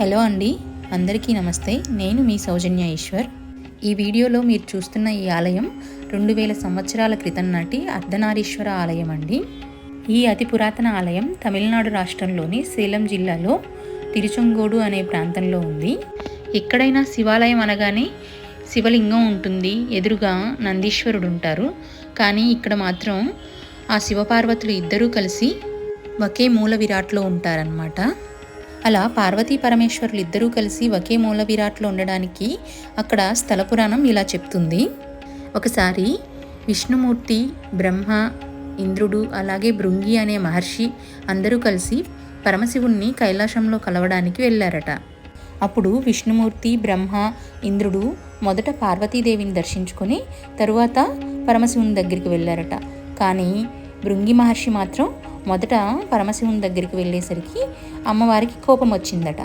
Hello అండి అందరికీ నమస్తే. నేను మీ సౌజన్య ఈశ్వర్. ఈ వీడియోలో మీరు చూస్తున్న ఈ ఆలయం రెండు వేల సంవత్సరాల క్రితం నాటి అర్ధనారీశ్వర ఆలయం అండి. ఈ అతి పురాతన ఆలయం తమిళనాడు రాష్ట్రంలోని సేలం జిల్లాలో తిరుచంగోడు అనే ప్రాంతంలో ఉంది. ఎక్కడైనా శివాలయం అనగానే శివలింగం ఉంటుంది ఎదురుగా నందీశ్వరుడు ఉంటారు కానీ ఇక్కడ మాత్రం ఆ శివపార్వతులు ఇద్దరూ కలిసి ఒకే మూల విరాట్లో ఉంటారనమాట అలా పార్వతీ పరమేశ్వరులు ఇద్దరూ కలిసి ఒకే మూల విరాట్లో ఉండడానికి అక్కడ స్థల పురాణం ఇలా చెప్తుంది. ఒకసారి విష్ణుమూర్తి బ్రహ్మ ఇంద్రుడు అలాగే భృంగి అనే మహర్షి అందరూ కలిసి పరమశివుణ్ణి కైలాసంలో కలవడానికి వెళ్ళారట. అప్పుడు విష్ణుమూర్తి బ్రహ్మ ఇంద్రుడు మొదట పార్వతీదేవిని దర్శించుకొని తరువాత పరమశివుని దగ్గరికి వెళ్ళారట. కానీ భృంగి మహర్షి మాత్రం మొదట పరమశివుని దగ్గరికి వెళ్ళేసరికి అమ్మవారికి కోపం వచ్చిందట.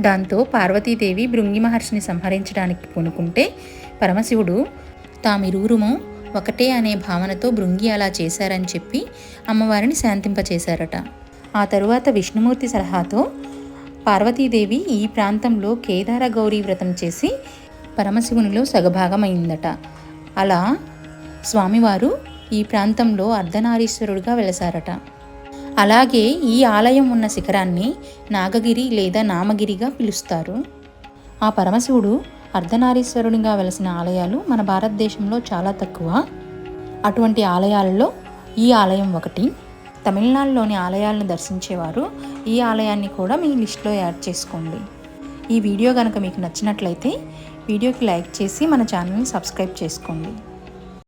దాంతో పార్వతీదేవి భృంగి మహర్షిని సంహరించడానికి పూనుకుంటే పరమశివుడు తామిరువురుము ఒకటే అనే భావనతో భృంగి అలా చేశారని చెప్పి అమ్మవారిని శాంతింపచేశారట. ఆ తరువాత విష్ణుమూర్తి సలహాతో పార్వతీదేవి ఈ ప్రాంతంలో కేదార గౌరీ వ్రతం చేసి పరమశివునిలో సగభాగమైందట. అలా స్వామివారు ఈ ప్రాంతంలో అర్ధనారీశ్వరుడుగా వెలసారట. అలాగే ఈ ఆలయం ఉన్న శిఖరాన్ని నాగగిరి లేదా నామగిరిగా పిలుస్తారు. ఆ పరమశివుడు అర్ధనారీశ్వరునిగా వెలసిన ఆలయాలు మన భారతదేశంలో చాలా తక్కువ. అటువంటి ఆలయాలలో ఈ ఆలయం ఒకటి. తమిళనాడులోని ఆలయాలను దర్శించేవారు ఈ ఆలయాన్ని కూడా మీ లిస్ట్లో యాడ్ చేసుకోండి. ఈ వీడియో కనుక మీకు నచ్చినట్లయితే వీడియోకి లైక్ చేసి మన ఛానల్ని సబ్స్క్రైబ్ చేసుకోండి.